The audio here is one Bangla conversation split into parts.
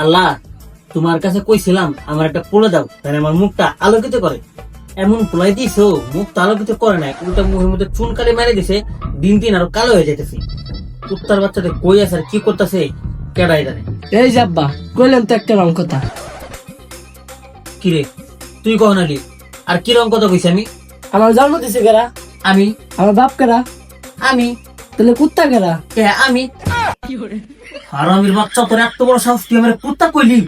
আল্লাহ তোমার কাছে কইছিলাম আমার একটা পোলে দাও তাহলে আমার মুখটা আলোকিত করে। এমন পোলাই দিছো মুখটা আলোকিত করে নাই উল্টা মুখের মধ্যে চুনকালি মেরে দিছে দিন দিন আরও কালো হয়ে যাইতেছে। কুত্তার বাচ্চাদের কই আছে আর কি করতেছে কেডাই জানে। এই যাব্বা কইলেন তো একটা রং কথা। কিরে তুই কহ নাকি আর কি রং কথা কইছি আমি? আমার জন্ম দিছে কেরা আমি। আমার বাপ কেরা আমি। তাহলে কুত্তা কেরা কে আমি। আর আমির বাচ্চা তোর এত বড় সাহস তুই আমার কুত্তা কইলি?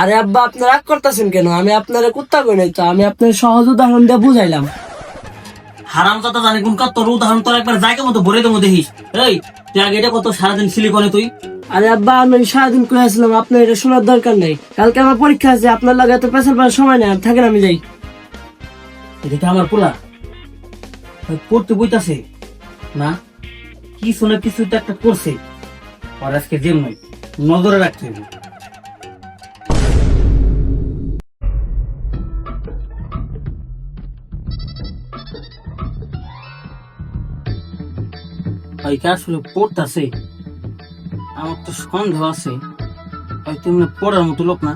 আরে আব্বা আপনি রাগ করতেছেন কেন? আমি আপনার কুত্তা কই নাই তো? আমি আপনার সহজ উদাহরণ দিয়ে বুঝাইলাম। হারাম কথা জানি কোন তোর উদাহরণ তোর একবার জায়গা মতো ভরে দেবো দেখিস। এই তুই আগে এটা কত সারাদিন সিলিকনে তুই? আরে আব্বা আমি সারাদিন করে আসলাম? আপনার এটা শোনার দরকার নেই। কালকে আমার পরীক্ষা আছে আপনার লাগে এত পেছাল পাওয়ার সময় নেই আর থাকেন আমি যাই। এটা আমার পোলা। পড়তে বইতাছে। না কিছু না কিছু তো একটা করছে আর আজকে যেমন নজরে রাখতে হবে। হয়তো আসলে পড়তাছে? আমার তো সন্দেহ আছে। হয়তো এমনি পড়ার মতো লোক না।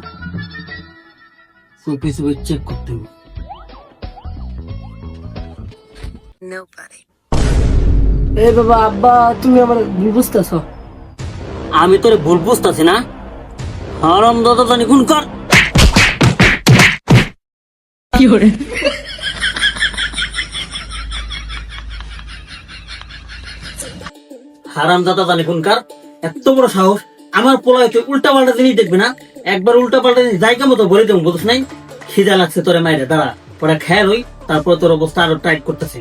চোখে চোখে চেক করতে হবে। এই বাবা আব্বা তুমি আমার বুঝতেছ? আমি তোরে ভুল বুঝতেছি না। হারাম দাদা কর। কি করে হারাম দাদা জানি কোন এত বড় সাহস। আমার পোলায় তুই উল্টা পাল্টা জিনিস দেখবি না। একবার উল্টা পাল্টা জিনিস জায়গা মতো বলে দেবো বুঝছ নাই? খিদা লাগছে তোরে দাঁড়া। ওরা খেয়াল হই তারপর তোর অবস্থা আরও টাইট করতেছে।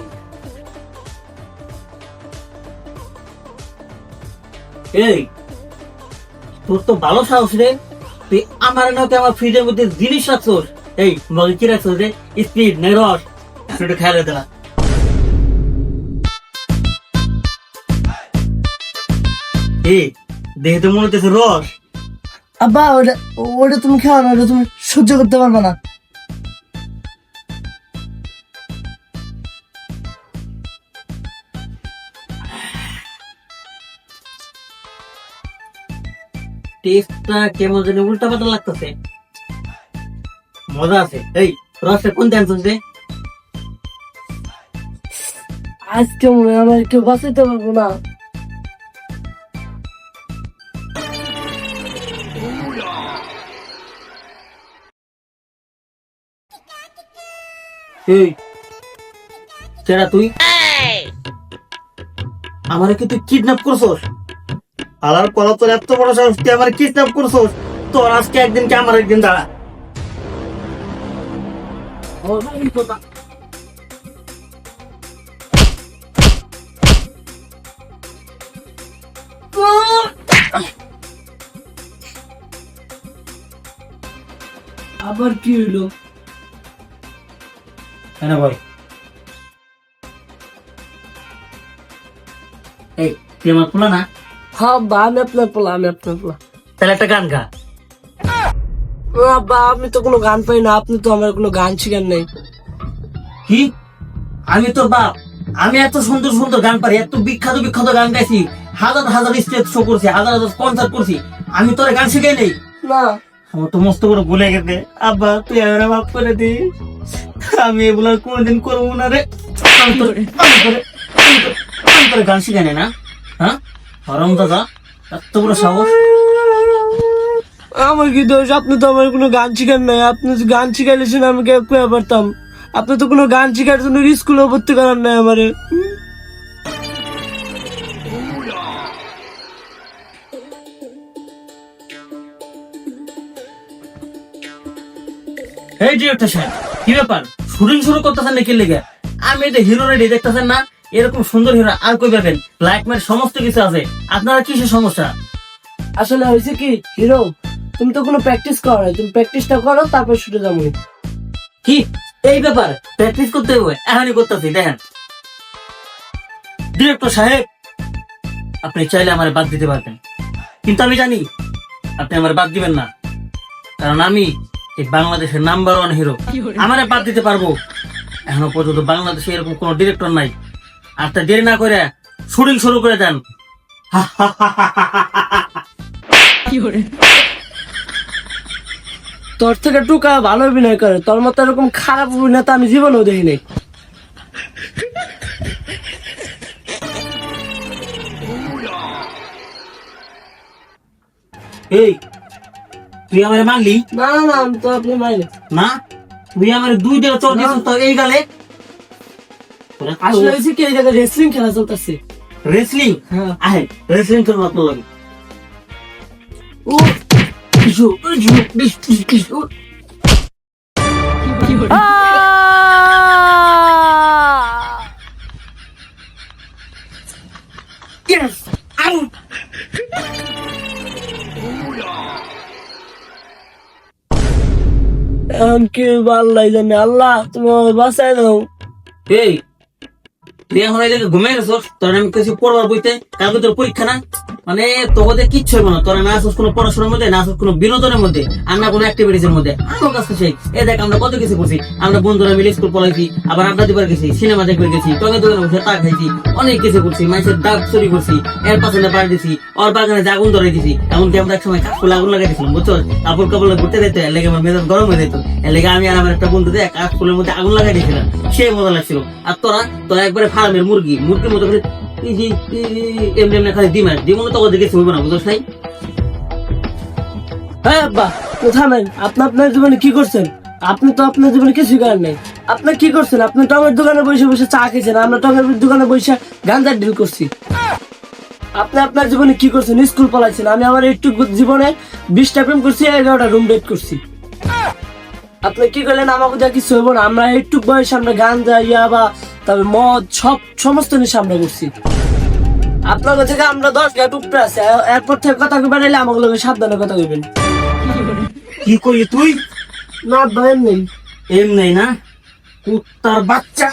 এই তোর তো ভালো সাহস রে। তুই আমার আমার ফ্রিজের মধ্যে জিনিস রাখছোস এই মগে কি রাখছোস রে? স্পিড রস দেখে তো মনে হচ্ছে রস। আব্বা, ওটা ওটা তুমি খাও না, ওটা তুমি সহ্য করতে পারবে না। টেস্টটা কেমন জানি উল্টা পাল্টা লাগতেছে। মজা আছে। এই রসটা কোন ধ্যান চলছে? আজকে মনে হয় আমার কেউ বাঁচাইতে পারব না। এই তুই? আমারে কি তুই কিডন্যাপ করছস? আলার কলা তোর এত বড় সাহস তুই আমার কিডন্যাপ করছস? তোর আজকে একদিন কে আমার একদিন দাঁড়া। আবার কি হইল? হ্যাঁ ভাই? এই তুই আমার না? আব্বা আমি আপনার পোলা আমি আপনার পোলা। তাহলে একটা গান গা। ও আব্বা আমি তো কোনো গান পাই না আপনি তো আমার কোনো গান শিখান নাই। কি? আমি তোর বাপ। আমি এত সুন্দর সুন্দর গান পারি এত বিখ্যাত বিখ্যাত গান গাইছি হাজার হাজার স্টেজ শো করছি হাজার হাজার কনসার্ট করছি আমি তোর গান শিখাই নেই? না। আমার তো মস্ত করে ভুলে গেছে। আব্বা তুই আমার মাফ করে দিস। আমি এগুলো কোনোদিন করব না রে। আমি তোর গান শিখাই না? হ্যাঁ? হরম দাদা এত বড় সাহস। আমার কি দোষ? আপনি তো আমার কোনো গান শিখান নাই। আপনি গান শিখাইলেছেন আমি কে কয়ে পারতাম। আপনি তো কোনো গান শিখার জন্য স্কুলে ভর্তি করার নাই আমারে। এই ডিরেক্টর সাহেব কি ব্যাপার? শুটিং শুরু করতেছেন নাকি লেগে? আমি এটা হিরো রেডি দেখতেছেন না? এরকম সুন্দর হিরো আর কই পাবেন? লাইক মার সমস্ত কিছু আছে। আপনারা কিসের সমস্যা? আসলে হয়েছে কি হিরো তুমি তো কোনো প্র্যাকটিস করো নাই। তুমি প্র্যাকটিসটা করো তারপর শুটে যাব। কি? এই ব্যাপার? প্র্যাকটিস করতে হবে? এখনই করতেছি দেখেন। ডিরেক্টর সাহেব আপনি চাইলে আমার বাদ দিতে পারবেন। কিন্তু আমি জানি আপনি আমার বাদ দিবেন না। কারণ আমি এই বাংলাদেশের নাম্বার ওয়ান হিরো আমারে বাদ দিতে পারব। এখনও পর্যন্ত বাংলাদেশে এরকম কোনো ডিরেক্টর নাই। আর তা দেরি না করে শুটিং শুরু করে দেন। তোর থেকে টুকা ভালো অভিনয় করে। তোর মতো এরকম খারাপ অভিনেতা আমি জীবনেও দেখিনি। এই তুই আমার মারলি? না না আমি তো আপনি মাইনে। না? তুই আমার দুই দেড় চোখ তো এই গালে? আসলে হয়েছে কি এই জায়গায় রেসলিং খেলা চলতেছে। রেসলিং হ্যাঁ। আহে রেসলিং খেলব আপনার লাগে ও ইসু ইসু ইসু ইসু Yes! Out! এখন কি আল্লাহ তুমি আমাকে দাও। এই তুই এখন ঘুমিয়ে গেছিস তোর আমি কিছু পড়বার বইতে কালকে তোর পরীক্ষা না? মানে তোদের কিচ্ছু হবে না। তোরা না আসিস কোনো পড়াশোনার মধ্যে, না আসিস কোনো বিনোদনের মধ্যে, আর না কোনো অ্যাক্টিভিটিস এর মধ্যে। আমার কাছে সেই। এ দেখ, আমরা কত কিছু করছি। আমরা বন্ধুরা মিলে স্কুল পড়াইছি আবার আড্ডা দিবার গেছি সিনেমা দেখবার গেছি টঙে দোকানে বসে তা খাইছি, অনেক কিছু করছি, মাইসের দাগ চুরি করছি, এর পাশে বাড়ি দিছি, ওর বাগানে যে আগুন ধরে দিছি, এমনকি আমরা এক সময় কাঠফুল আগুন লাগাই দিছিলাম বুঝছ কাপড় কাপড় ঘুরতে দিতে এর লেগে আমার মেজাজ গরম হয়ে যেত এর লেগে আমি আর আমার একটা বন্ধু দিয়ে কাঠফুলের মধ্যে আগুন লাগাই দিয়েছিলাম। সেই মজা লাগছিল। আর তোরা তোরা একবারে ফার্মের মুরগি, মুরগির মতো করে হ্যাঁ আপনি আপনার জীবনে কি করছেন? আমরা স্কুল পলাইছেন, আমি আমার একটু জীবনে বিশটা প্রেম করছি, এগারোটা রুম ডেট করছি। আপনি কি করলেন? আমাকে কিছু হইব না, আমরা একটু বয়সে, আমরা গাঞ্জা ইয়াবা তবে মদ সব সমস্ত নিয়ে আমরা করছি আপনার থেকে আমরা দশ গায়ে উপরে আছি। এরপর থেকে কথা কইবেন এলে আমাকে লোকের সাবধানে কথা কইবেন। কি করি তুই? না ভাই নেই। এমনি না? কুত্তার বাচ্চা।